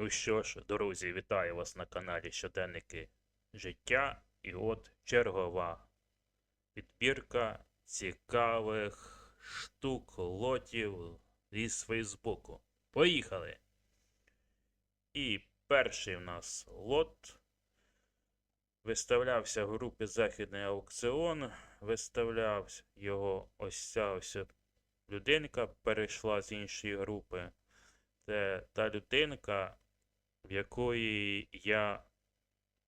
Ну що ж, друзі, вітаю вас на каналі Щоденники життя. І от чергова підбірка цікавих штук, лотів із Фейсбуку. Поїхали! І перший в нас лот виставлявся в групі Західний аукціон. Виставляв його ось ця ось людинка, перейшла з іншої групи. Це та людинка, в якої я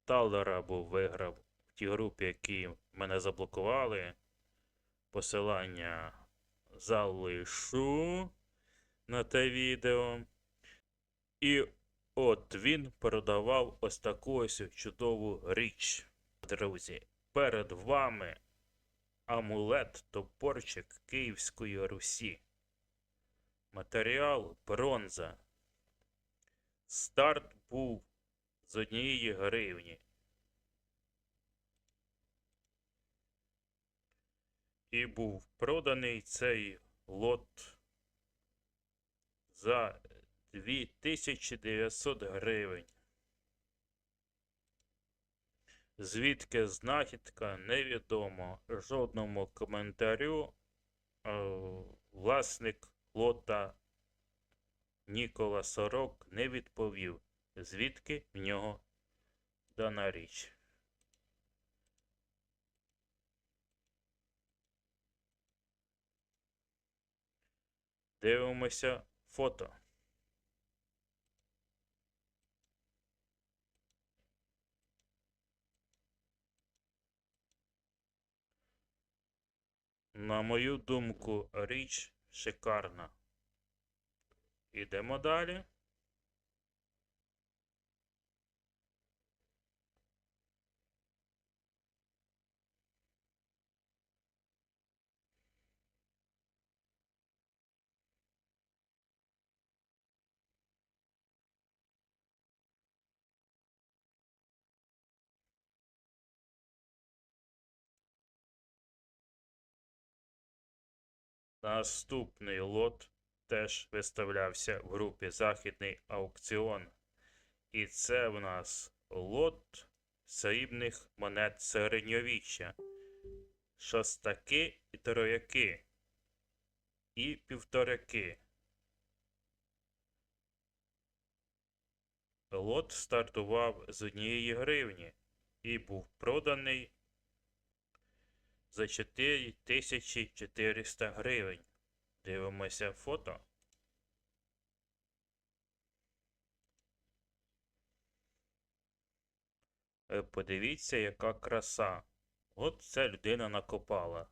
Талера був виграв в тій групі, які мене заблокували. Посилання залишу на те відео. І от він продавав ось таку ось чудову річ. Друзі, перед вами амулет топорчик Київської Русі. Матеріал бронза. Старт був з однієї гривні. І був проданий цей лот за 2900 гривень. Звідки знахідка невідомо. Жодному коментарю е, власник лота Нікола Сорок не відповів, звідки в нього дана річ. Дивимося фото. На мою думку, річ шикарна. Ідемо далі. Наступний лот теж виставлявся в групі Західний аукціон. І це в нас лот срібних монет середньовіччя. Шостаки і трояки. І півторяки. Лот стартував з однієї гривні і був проданий за 4400 гривень. Дивимося фото. Е, Подивіться, яка краса. От ця людина накопала.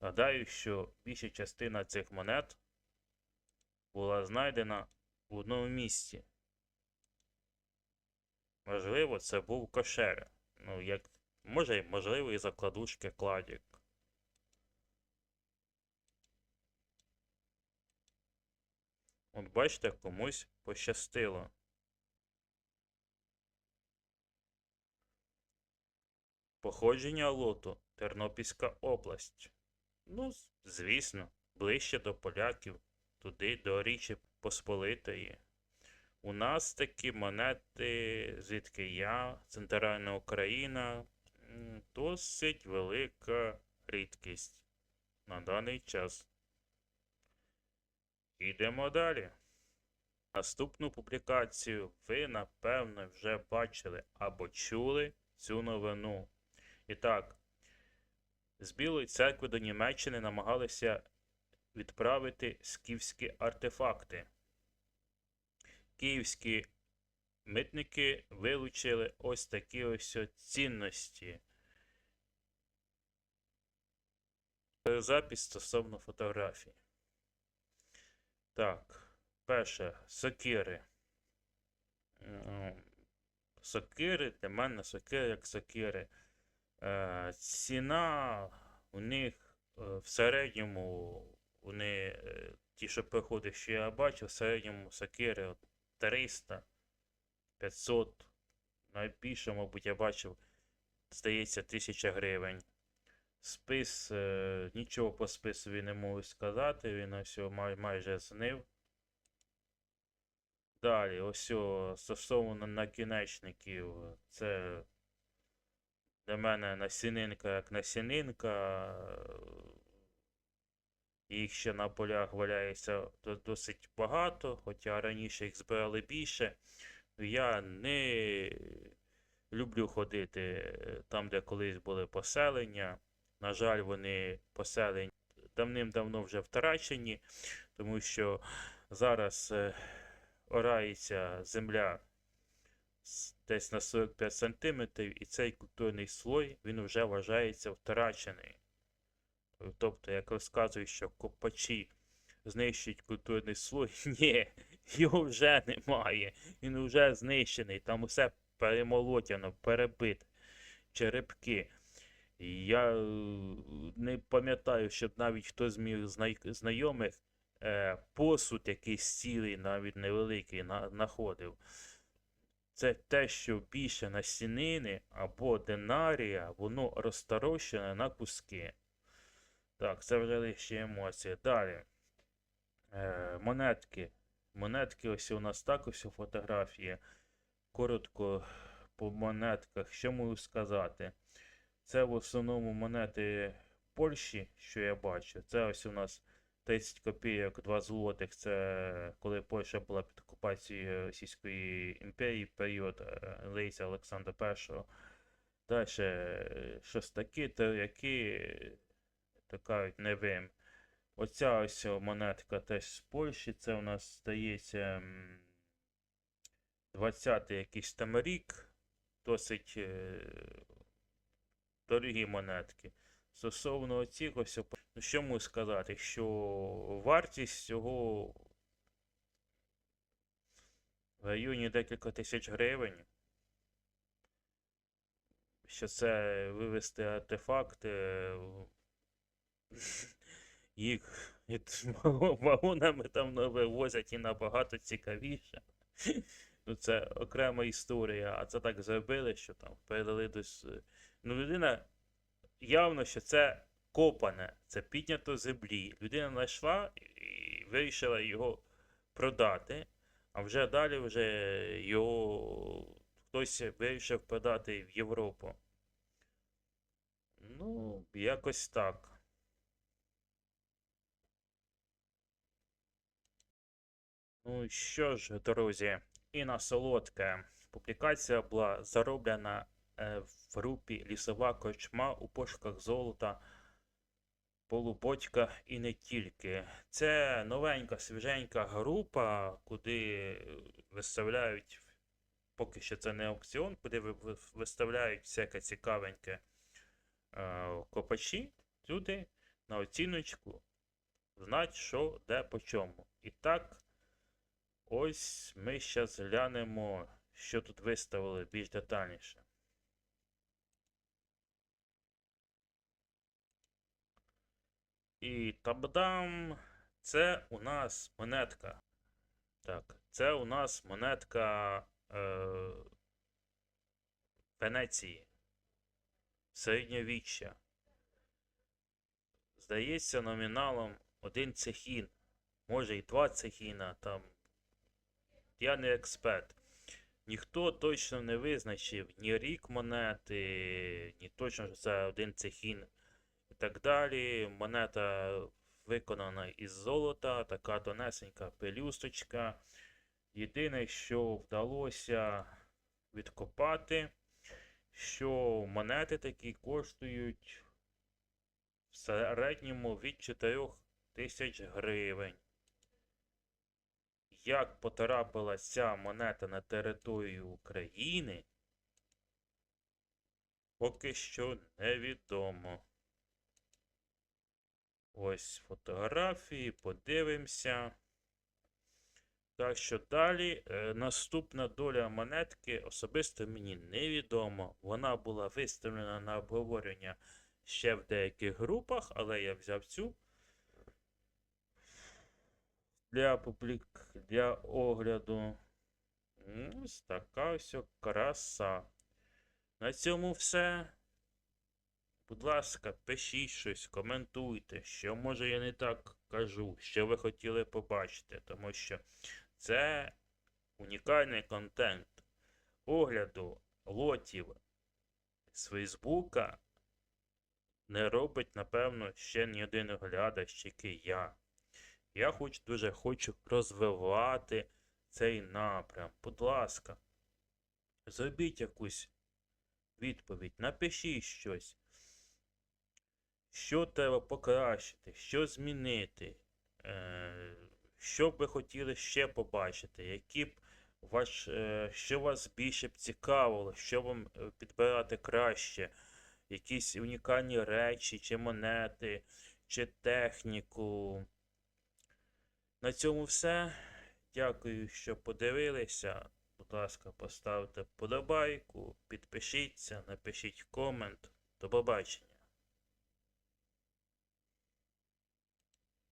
Гадаю, що більша частина цих монет була знайдена в одному місці. Можливо, це був кошер. Ну, як, може, можливо, і закладушки кладік. От бачите, комусь пощастило. Походження лоту Тернопільська область. Ну, звісно, ближче до поляків, туди до Річі Посполитої. У нас такі монети, звідки я, Центральна Україна, досить велика рідкість на даний час. Ідемо далі. Наступну публікацію ви, напевно, вже бачили або чули цю новину. І так, з Білої церкви до Німеччини намагалися відправити скіфські артефакти. Київські митники вилучили ось такі ось цінності. Запис стосовно фотографій. Так, перше, сокири. Сокири, для мене сокири як сокири. Е, ціна у них е, в середньому, вони, е, ті, що приходять, що я бачив, в середньому сокири 300, 500, найбільше, мабуть, я бачив, здається, 1000 гривень. Спис, е, нічого по списові не можу сказати, він ось май, майже знив. Далі, ось стосовно накінечників, це для мене насінинка як насінинка. Їх ще на полях валяється досить багато, хоча раніше їх збирали більше. Я не люблю ходити е, там, де колись були поселення. На жаль, вони поселені давним-давно вже втрачені, тому що зараз е, орається земля десь на 45 сантиметрів, і цей культурний слой він вже вважається втрачений. Тобто, як розказують, що копачі знищують культурний слой, ні, його вже немає. Він вже знищений, там усе перемолотяно, перебите, черепки. Я е, не пам'ятаю, щоб навіть хтось з моїх знайомих е, посуд якийсь цілий, навіть невеликий, знаходив. Це те, що більше насінини або динарія, воно розторощене на куски. Так, це вже лише емоції. Далі. Е, монетки. Монетки, ось у нас так ось у фотографії. Коротко по монетках, що можу сказати? Це в основному монети Польщі, що я бачу. Це ось у нас 30 копійок, 2 злотих. Це коли Польща була під окупацією Російської імперії, період е, Лейся Олександра І. Далі щось таке, які така не вим. Оця ось монетка теж з Польщі. Це у нас здається 20-й якийсь там рік. Досить е, дорогі монетки. Стосовно ось, ну що можу сказати, що вартість цього в районі декілька тисяч гривень. Що це вивести артефакти, їх від вагонами там вивозять і набагато цікавіше. Ну, це окрема історія, а це так зробили, що там передали до. Ну, людина явно, що це копане, це піднято землі. Людина знайшла і вирішила його продати, а вже далі вже його хтось вирішив продати в Європу. Ну, якось так. Ну що ж, друзі, і на солодке. Публікація була зароблена в групі Лісова корчма у пошуках золота, полуботька і не тільки. Це новенька, свіженька група, куди е, виставляють, поки що це не аукціон, куди ви- ви- виставляють всяке цікавеньке е, копачі, люди на оціночку знать, що де по чому. І так. Ось ми зараз глянемо, що тут виставили більш детальніше. І табдам, це у нас монетка. Так, це у нас монетка е, Венеції. Середньовіччя. Здається, номіналом один цехін. Може і два цехіна там. Я не експерт. Ніхто точно не визначив ні рік монети, ні точно, що це один цехін так далі. Монета виконана із золота, така тонесенька пелюсточка. Єдине, що вдалося відкопати, що монети такі коштують в середньому від 4 тисяч гривень. Як потрапила ця монета на територію України, поки що невідомо. Ось фотографії, подивимося. Так що далі е, наступна доля монетки особисто мені невідомо. Вона була виставлена на обговорення ще в деяких групах, але я взяв цю для публік... для огляду. Ось така ось краса. На цьому все. Будь ласка, пишіть щось, коментуйте, що може я не так кажу, що ви хотіли побачити, тому що це унікальний контент огляду лотів з Фейсбука не робить, напевно, ще ні один глядач, тільки я. Я хоч дуже хочу розвивати цей напрям. Будь ласка, зробіть якусь відповідь, напишіть щось. Що треба покращити, що змінити, е, що б ви хотіли ще побачити, які б ваш, е, що вас більше б цікавило, що вам е, підбирати краще, якісь унікальні речі, чи монети, чи техніку. На цьому все. Дякую, що подивилися. Будь ласка, поставте вподобайку, підпишіться, напишіть комент. До побачення.